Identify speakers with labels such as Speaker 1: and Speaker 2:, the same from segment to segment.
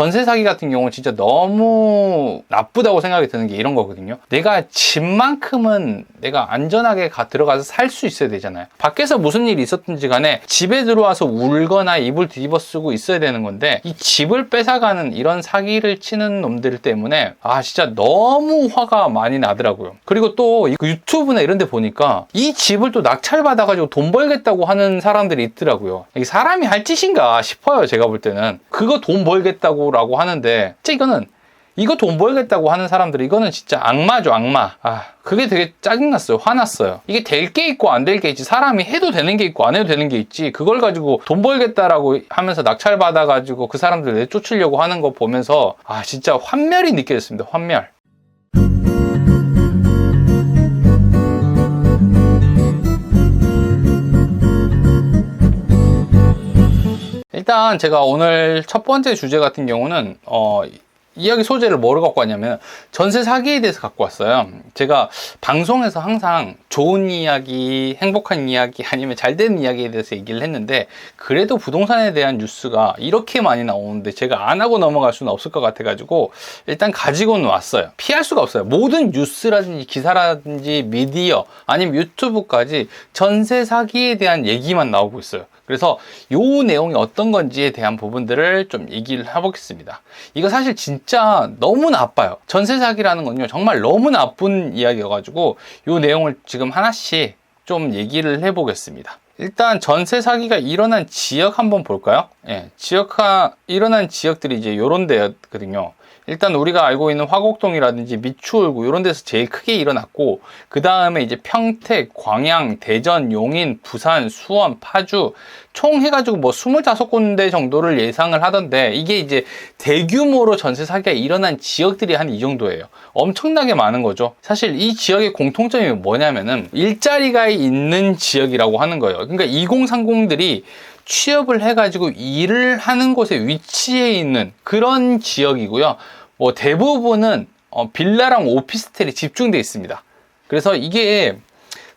Speaker 1: 전세 사기 같은 경우는 진짜 너무 나쁘다고 생각이 드는 게 이런 거거든요. 내가 집만큼은 내가 안전하게 가 들어가서 살 수 있어야 되잖아요. 밖에서 무슨 일이 있었든지 간에 집에 들어와서 울거나 이불 뒤집어 쓰고 있어야 되는 건데 이 집을 뺏어가는 이런 사기를 치는 놈들 때문에 아 진짜 너무 화가 많이 나더라고요. 그리고 또 유튜브나 이런 데 보니까 이 집을 또 낙찰받아가지고 돈 벌겠다고 하는 사람들이 있더라고요. 사람이 할 짓인가 싶어요. 제가 볼 때는. 그거 돈 벌겠다고 라고 하는데 진짜 이거는 이거 돈 벌겠다고 하는 사람들 이거는 진짜 악마죠 악마. 아 그게 되게 짜증났어요. 화났어요. 이게 될 게 있고 안 될 게 있지. 사람이 해도 되는 게 있고 안 해도 되는 게 있지. 그걸 가지고 돈 벌겠다라고 하면서 낙찰 받아 가지고 그 사람들 내쫓으려고 하는 거 보면서 아 진짜 환멸이 느껴졌습니다 환멸 일단 제가 오늘 첫 번째 주제 같은 경우는 어, 이야기 소재를 뭐로 갖고 왔냐면 전세 사기에 대해서 갖고 왔어요. 제가 방송에서 항상 좋은 이야기, 행복한 이야기 아니면 잘 되는 이야기에 대해서 얘기를 했는데 그래도 부동산에 대한 뉴스가 이렇게 많이 나오는데 제가 안 하고 넘어갈 수는 없을 것 같아 가지고 일단 가지고는 왔어요. 피할 수가 없어요. 모든 뉴스라든지 기사라든지 미디어 아니면 유튜브까지 전세 사기에 대한 얘기만 나오고 있어요. 그래서 요 내용이 어떤 건지에 대한 부분들을 좀 얘기를 해보겠습니다. 이거 사실 진짜 너무 나빠요. 전세 사기라는 건요, 정말 너무 나쁜 이야기여가지고 요 내용을 지금 하나씩 좀 얘기를 해보겠습니다. 일단 전세 사기가 일어난 지역 한번 볼까요? 예, 지역화 일어난 지역들이 이제 요런 데거든요. 일단 우리가 알고 있는 화곡동이라든지 미추홀구 이런 데서 제일 크게 일어났고 그 다음에 이제 평택, 광양, 대전, 용인, 부산, 수원, 파주 총 해가지고 뭐 25군데 정도를 예상을 하던데 이게 이제 대규모로 전세 사기가 일어난 지역들이 한 이 정도예요. 엄청나게 많은 거죠. 사실 이 지역의 공통점이 뭐냐면은 일자리가 있는 지역이라고 하는 거예요. 그러니까 2030들이 취업을 해가지고 일을 하는 곳에 위치해 있는 그런 지역이고요. 뭐 대부분은 어, 빌라랑 오피스텔이 집중되어 있습니다. 그래서 이게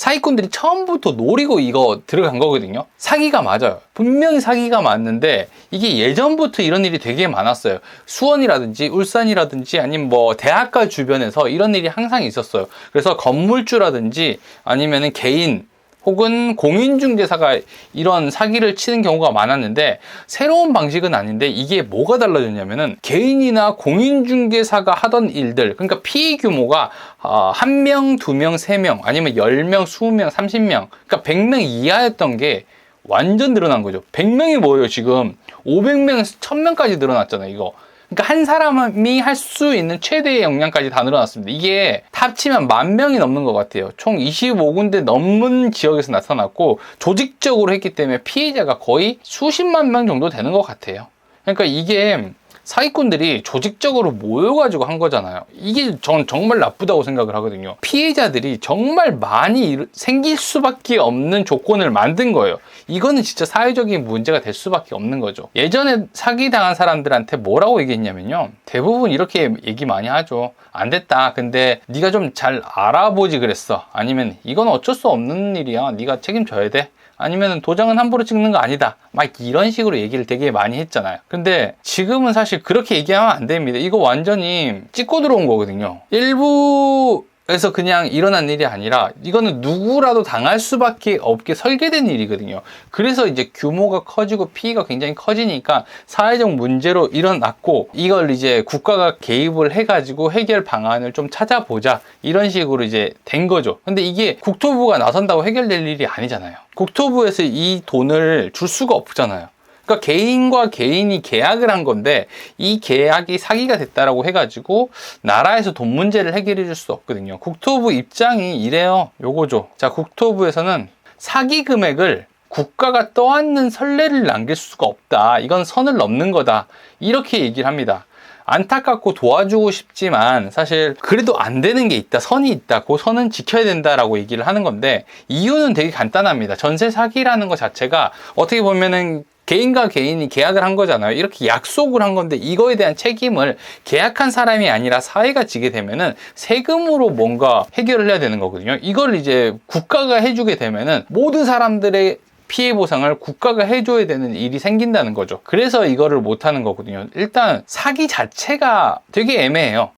Speaker 1: 사기꾼들이 처음부터 노리고 이거 들어간 거거든요. 사기가 맞아요. 분명히 사기가 맞는데 이게 예전부터 이런 일이 되게 많았어요. 수원이라든지 울산이라든지 아니면 뭐 대학가 주변에서 이런 일이 항상 있었어요. 그래서 건물주라든지 아니면은 개인 혹은 공인중개사가 이런 사기를 치는 경우가 많았는데 새로운 방식은 아닌데 이게 뭐가 달라졌냐면은 개인이나 공인중개사가 하던 일들 그러니까 피해 규모가 어, 한 명, 두 명, 세명 아니면 열 명, 스무 명, 삼십 명 그러니까 백명 이하였던 게 완전 늘어난 거죠. 100명이 뭐예요, 지금? 500명, 1000명까지 늘어났잖아요, 이거. 그러니까 한 사람이 할 수 있는 최대의 역량까지 다 늘어났습니다. 이게 합치면 만 명이 넘는 것 같아요. 총 25군데 넘는 지역에서 나타났고 조직적으로 했기 때문에 피해자가 거의 수십만 명 정도 되는 것 같아요. 그러니까 이게 사기꾼들이 조직적으로 모여가지고 한 거잖아요. 이게 전 정말 나쁘다고 생각을 하거든요. 피해자들이 정말 많이 생길 수밖에 없는 조건을 만든 거예요. 이거는 진짜 사회적인 문제가 될 수밖에 없는 거죠. 예전에 사기당한 사람들한테 뭐라고 얘기했냐면요. 대부분 이렇게 얘기 많이 하죠. 안 됐다. 근데 네가 좀 잘 알아보지 그랬어. 아니면 이건 어쩔 수 없는 일이야. 네가 책임져야 돼. 아니면 도장은 함부로 찍는 거 아니다. 막 이런 식으로 얘기를 되게 많이 했잖아요. 근데 지금은 사실 그렇게 얘기하면 안 됩니다. 이거 완전히 찍고 들어온 거거든요. 일부 그래서 그냥 일어난 일이 아니라 이거는 누구라도 당할 수밖에 없게 설계된 일이거든요. 그래서 이제 규모가 커지고 피해가 굉장히 커지니까 사회적 문제로 일어났고 이걸 이제 국가가 개입을 해가지고 해결 방안을 좀 찾아보자 이런 식으로 이제 된 거죠. 근데 이게 국토부가 나선다고 해결될 일이 아니잖아요. 국토부에서 이 돈을 줄 수가 없잖아요. 그러니까 개인과 개인이 계약을 한 건데 이 계약이 사기가 됐다라고 해가지고 나라에서 돈 문제를 해결해 줄 수 없거든요. 국토부 입장이 이래요. 요거죠. 자, 국토부에서는 사기 금액을 국가가 떠안는 선례를 남길 수가 없다. 이건 선을 넘는 거다. 이렇게 얘기를 합니다. 안타깝고 도와주고 싶지만 사실 그래도 안 되는 게 있다. 선이 있다. 그 선은 지켜야 된다라고 얘기를 하는 건데 이유는 되게 간단합니다. 전세 사기라는 것 자체가 어떻게 보면은 개인과 개인이 계약을 한 거잖아요. 이렇게 약속을 한 건데 이거에 대한 책임을 계약한 사람이 아니라 사회가 지게 되면은 세금으로 뭔가 해결을 해야 되는 거거든요. 이걸 이제 국가가 해주게 되면은 모든 사람들의 피해 보상을 국가가 해줘야 되는 일이 생긴다는 거죠. 그래서 이거를 못 하는 거거든요. 일단 사기 자체가 되게 애매해요.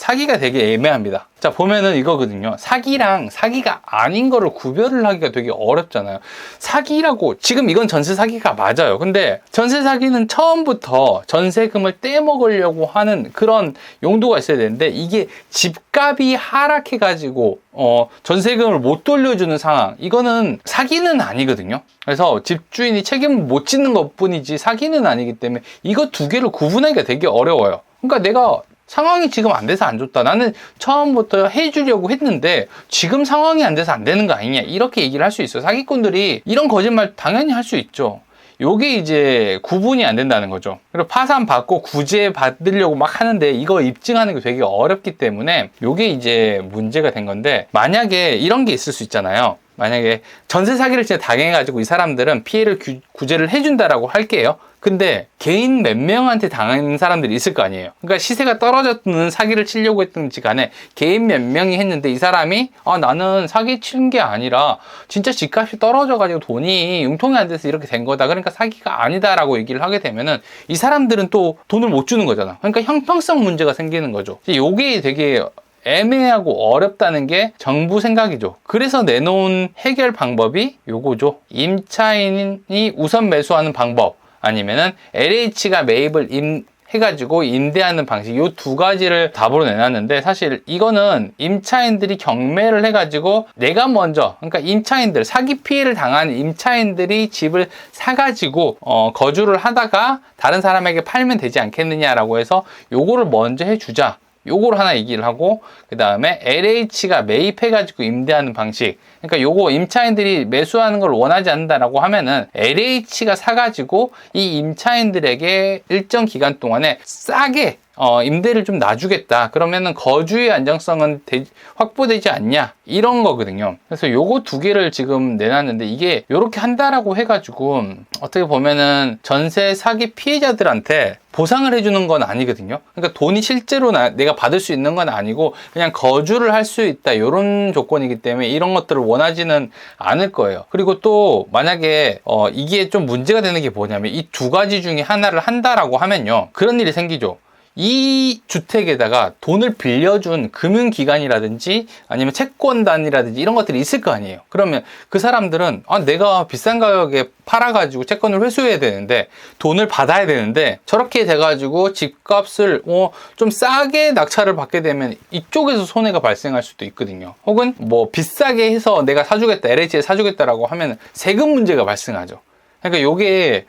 Speaker 1: 사기가 되게 애매합니다. 자, 보면은 이거거든요. 사기랑 사기가 아닌 거를 구별을 하기가 되게 어렵잖아요. 사기라고, 지금 이건 전세 사기가 맞아요. 근데 전세 사기는 처음부터 전세금을 떼먹으려고 하는 그런 용도가 있어야 되는데 이게 집값이 하락해가지고, 어, 전세금을 못 돌려주는 상황. 이거는 사기는 아니거든요. 그래서 집주인이 책임을 못 짓는 것 뿐이지 사기는 아니기 때문에 이거 두 개를 구분하기가 되게 어려워요. 그러니까 내가 상황이 지금 안 돼서 안 좋다. 나는 처음부터 해주려고 했는데 지금 상황이 안 돼서 안 되는 거 아니냐. 이렇게 얘기를 할 수 있어요. 사기꾼들이 이런 거짓말 당연히 할 수 있죠. 요게 이제 구분이 안 된다는 거죠. 그리고 파산 받고 구제 받으려고 막 하는데 이거 입증하는 게 되게 어렵기 때문에 요게 이제 문제가 된 건데 만약에 이런 게 있을 수 있잖아요. 만약에 전세 사기를 진짜 당해가지고 이 사람들은 피해를 규, 구제를 해준다라고 할게요. 근데 개인 몇 명한테 당한 사람들이 있을 거 아니에요. 그러니까 시세가 떨어졌는 사기를 치려고 했든지 간에 개인 몇 명이 했는데 이 사람이 아 나는 사기 친 게 아니라 진짜 집값이 떨어져가지고 돈이 융통이 안 돼서 이렇게 된 거다. 그러니까 사기가 아니다라고 얘기를 하게 되면은 이 사람들은 또 돈을 못 주는 거잖아. 그러니까 형평성 문제가 생기는 거죠. 요게 되게 애매하고 어렵다는 게 정부 생각이죠. 그래서 내놓은 해결 방법이 요거죠. 임차인이 우선 매수하는 방법. 아니면은 LH가 매입을 임, 해가지고 임대하는 방식 이 두 가지를 답으로 내놨는데 사실 이거는 임차인들이 경매를 해가지고 내가 먼저 그러니까 임차인들 사기 피해를 당한 임차인들이 집을 사가지고 어, 거주를 하다가 다른 사람에게 팔면 되지 않겠느냐라고 해서 요거를 먼저 해주자 요걸 하나 얘기를 하고 그 다음에 LH가 매입해가지고 임대하는 방식. 그러니까 요거 임차인들이 매수하는 걸 원하지 않는다라고 하면은 LH가 사가지고 이 임차인들에게 일정 기간 동안에 싸게 어, 임대를 좀 놔주겠다. 그러면은 거주의 안정성은 되, 확보되지 않냐? 이런 거거든요. 그래서 요거 두 개를 지금 내놨는데 이게 요렇게 한다라고 해가지고 어떻게 보면은 전세 사기 피해자들한테 보상을 해주는 건 아니거든요. 그러니까 돈이 실제로 나, 내가 받을 수 있는 건 아니고 그냥 거주를 할 수 있다. 이런 조건이기 때문에 이런 것들을 원하지는 않을 거예요. 그리고 또 만약에 어, 이게 좀 문제가 되는 게 뭐냐면 이 두 가지 중에 하나를 한다라고 하면요. 그런 일이 생기죠. 이 주택에다가 돈을 빌려준 금융기관이라든지 아니면 채권단이라든지 이런 것들이 있을 거 아니에요. 그러면 그 사람들은 아, 내가 비싼 가격에 팔아가지고 채권을 회수해야 되는데 돈을 받아야 되는데 저렇게 돼가지고 집값을 어, 좀 싸게 낙찰을 받게 되면 이쪽에서 손해가 발생할 수도 있거든요. 혹은 뭐 비싸게 해서 내가 사주겠다, LH에 사주겠다라고 하면 세금 문제가 발생하죠. 그러니까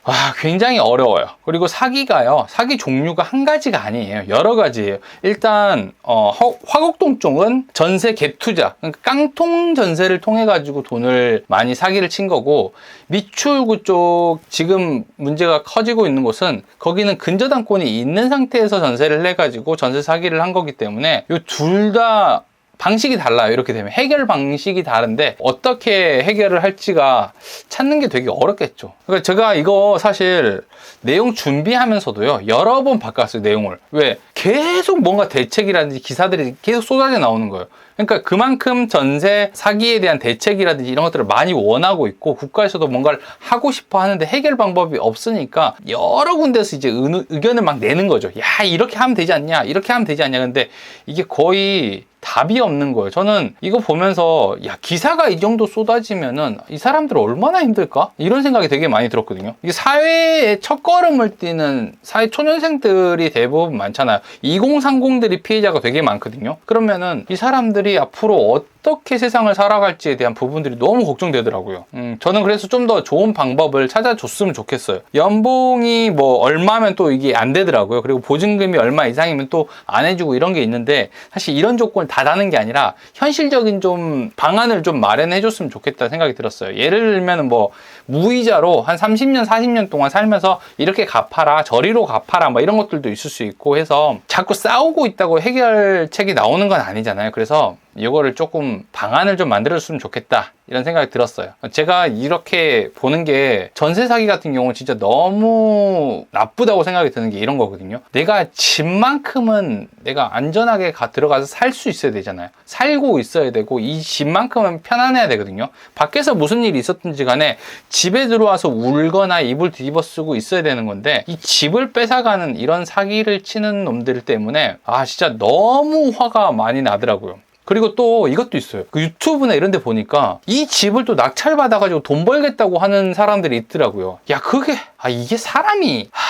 Speaker 1: 아, 굉장히 어려워요. 그리고 사기가요. 사기 종류가 한 가지가 아니에요. 여러 가지예요. 일단 어, 화곡동 쪽은 전세 갭 투자, 그러니까 깡통 전세를 통해 가지고 돈을 많이 사기를 친 거고 미추홀구 쪽 지금 문제가 커지고 있는 곳은 거기는 근저당권이 있는 상태에서 전세를 해 가지고 전세 사기를 한 거기 때문에 요둘다 방식이 달라요. 이렇게 되면 해결 방식이 다른데 어떻게 해결을 할지가 찾는 게 되게 어렵겠죠. 그러니까 제가 이거 사실 내용 준비하면서도요. 여러 번 바꿨어요. 내용을. 왜? 계속 뭔가 대책이라든지 기사들이 계속 쏟아져 나오는 거예요. 그러니까 그만큼 전세 사기에 대한 대책이라든지 이런 것들을 많이 원하고 있고 국가에서도 뭔가를 하고 싶어 하는데 해결 방법이 없으니까 여러 군데서 이제 의견을 막 내는 거죠. 야, 이렇게 하면 되지 않냐? 이렇게 하면 되지 않냐? 근데 이게 거의 답이 없는 거예요. 저는 이거 보면서 야 기사가 이 정도 쏟아지면은 이 사람들 얼마나 힘들까? 이런 생각이 되게 많이 들었거든요. 이게 사회의 첫 걸음을 뛰는 사회 초년생들이 대부분 많잖아요. 2030들이 피해자가 되게 많거든요. 그러면은 이 사람들이 앞으로 어 떻게 세상을 살아갈지에 대한 부분들이 너무 걱정되더라고요. 음, 저는 그래서 좀 더 좋은 방법을 찾아줬으면 좋겠어요. 연봉이 뭐 얼마면 또 이게 안 되더라고요. 그리고 보증금이 얼마 이상이면 또 안 해주고 이런 게 있는데 사실 이런 조건을 다 다는 게 아니라 현실적인 좀 방안을 좀 마련해 줬으면 좋겠다 생각이 들었어요. 예를 들면 뭐 무이자로 한 30년, 40년 동안 살면서 이렇게 갚아라, 저리로 갚아라, 뭐 이런 것들도 있을 수 있고 해서 자꾸 싸우고 있다고 해결책이 나오는 건 아니잖아요. 그래서 이거를 조금 방안을 좀 만들어줬으면 좋겠다 이런 생각이 들었어요. 제가 이렇게 보는 게 전세 사기 같은 경우는 진짜 너무 나쁘다고 생각이 드는 게 이런 거거든요. 내가 집만큼은 내가 안전하게 가 들어가서 살 수 있어야 되잖아요. 살고 있어야 되고 이 집만큼은 편안해야 되거든요. 밖에서 무슨 일이 있었든지 간에 집에 들어와서 울거나 이불 뒤집어 쓰고 있어야 되는 건데 이 집을 뺏어가는 이런 사기를 치는 놈들 때문에 아 진짜 너무 화가 많이 나더라고요. 그리고 또 이것도 있어요. 그 유튜브나 이런 데 보니까 이 집을 또 낙찰받아가지고 돈 벌겠다고 하는 사람들이 있더라고요. 야, 그게, 아, 이게 사람이, 하,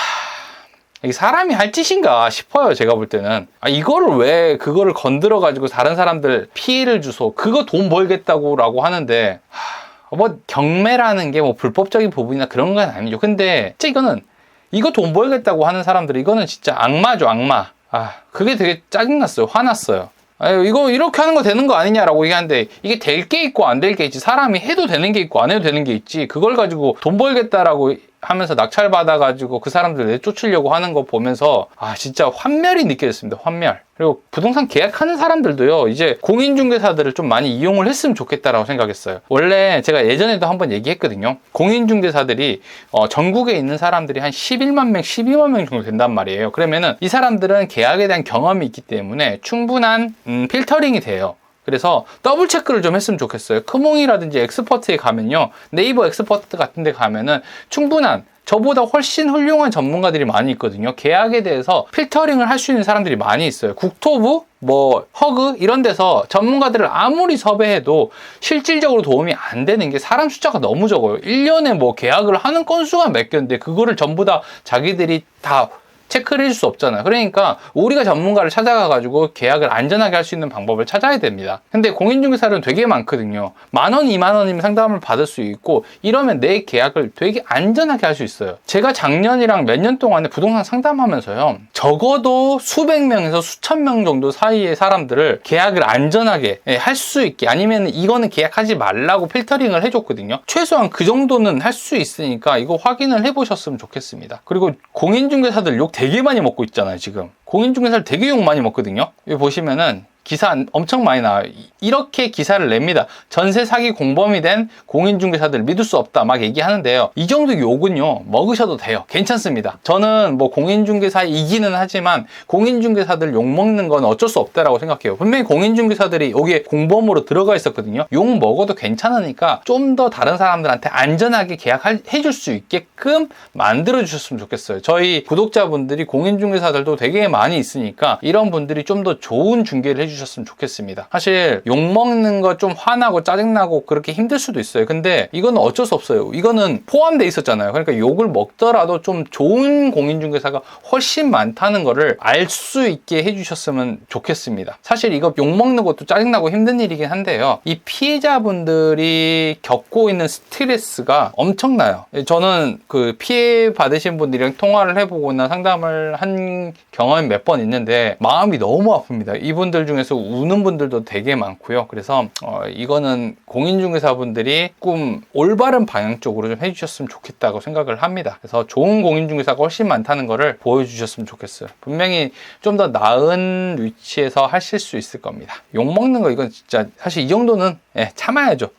Speaker 1: 이게 사람이 할 짓인가 싶어요. 제가 볼 때는. 아, 이거를 왜 그거를 건드려가지고 다른 사람들 피해를 주소. 그거 돈 벌겠다고 라고 하는데, 하, 뭐, 경매라는 게 뭐 불법적인 부분이나 그런 건 아니죠. 근데, 진짜 이거는, 이거 돈 벌겠다고 하는 사람들, 이거는 진짜 악마죠, 악마. 아, 그게 되게 짜증났어요. 화났어요. 이거 이렇게 하는 거 되는 거 아니냐라고 얘기하는데 이게 될 게 있고 안 될 게 있지. 사람이 해도 되는 게 있고 안 해도 되는 게 있지. 그걸 가지고 돈 벌겠다라고 하면서 낙찰 받아가지고 그 사람들 내쫓으려고 하는 거 보면서 아 진짜 환멸이 느껴졌습니다 환멸. 그리고 부동산 계약하는 사람들도요 이제 공인중개사들을 좀 많이 이용을 했으면 좋겠다라고 생각했어요. 원래 제가 예전에도 한번 얘기했거든요. 공인중개사들이 어, 전국에 있는 사람들이 한 11만 명 12만 명 정도 된단 말이에요. 그러면은 이 사람들은 계약에 대한 경험이 있기 때문에 충분한 음, 필터링이 돼요 그래서 더블 체크를 좀 했으면 좋겠어요. 크몽이라든지 엑스퍼트에 가면요. 네이버 엑스퍼트 같은 데 가면은 충분한 저보다 훨씬 훌륭한 전문가들이 많이 있거든요. 계약에 대해서 필터링을 할 수 있는 사람들이 많이 있어요. 국토부, 뭐, 허그, 이런 데서 전문가들을 아무리 섭외해도 실질적으로 도움이 안 되는 게 사람 숫자가 너무 적어요. 1년에 뭐 계약을 하는 건수가 몇 개인데 그거를 전부 다 자기들이 다 체크를 해줄 수 없잖아요. 그러니까 우리가 전문가를 찾아가가지고 계약을 안전하게 할 수 있는 방법을 찾아야 됩니다. 근데 공인중개사는 되게 많거든요. 만 원, 이만 원이면 상담을 받을 수 있고 이러면 내 계약을 되게 안전하게 할 수 있어요. 제가 작년이랑 몇 년 동안에 부동산 상담하면서요. 적어도 수백 명에서 수천 명 정도 사이의 사람들을 계약을 안전하게 예, 할수 있게 아니면 이거는 계약하지 말라고 필터링을 해줬거든요. 최소한 그 정도는 할 수 있으니까 이거 확인을 해보셨으면 좋겠습니다. 그리고 공인중개사들 욕 되게 많이 먹고 있잖아요, 지금. 공인중개사를 되게 욕 많이 먹거든요. 여기 보시면은 기사 엄청 많이 나와요. 이렇게 기사를 냅니다. 전세 사기 공범이 된 공인중개사들 믿을 수 없다 막 얘기하는데요. 이 정도 욕은요 먹으셔도 돼요. 괜찮습니다. 저는 뭐 공인중개사 이기는 하지만 공인중개사들 욕 먹는 건 어쩔 수 없다라고 생각해요. 분명히 공인중개사들이 여기에 공범으로 들어가 있었거든요. 욕 먹어도 괜찮으니까 좀 더 다른 사람들한테 안전하게 계약해 줄 수 있게끔 만들어 주셨으면 좋겠어요. 저희 구독자분들이 공인중개사들도 되게 많이 있으니까 이런 분들이 좀 더 좋은 중개를 해주 해주셨으면 좋겠습니다. 사실 욕먹는 거 좀 화나고 짜증나고 그렇게 힘들 수도 있어요. 근데 이거는 어쩔 수 없어요. 이거는 포함돼 있었잖아요. 그러니까 욕을 먹더라도 좀 좋은 공인중개사가 훨씬 많다는 거를 알 수 있게 해주셨으면 좋겠습니다. 사실 이거 욕먹는 것도 짜증나고 힘든 일이긴 한데요. 이 피해자분들이 겪고 있는 스트레스가 엄청나요. 저는 그 피해 받으신 분들이랑 통화를 해보거나 상담을 한 경험이 몇 번 있는데 마음이 너무 아픕니다. 이분들 중에 중에서 우는 분들도 되게 많고요. 그래서 어, 이거는 공인중개사분들이 조금 올바른 방향 쪽으로 좀 해주셨으면 좋겠다고 생각을 합니다. 그래서 좋은 공인중개사가 훨씬 많다는 거를 보여주셨으면 좋겠어요. 분명히 좀 더 나은 위치에서 하실 수 있을 겁니다. 욕 먹는 거 이건 진짜 사실 이 정도는 예, 참아야죠.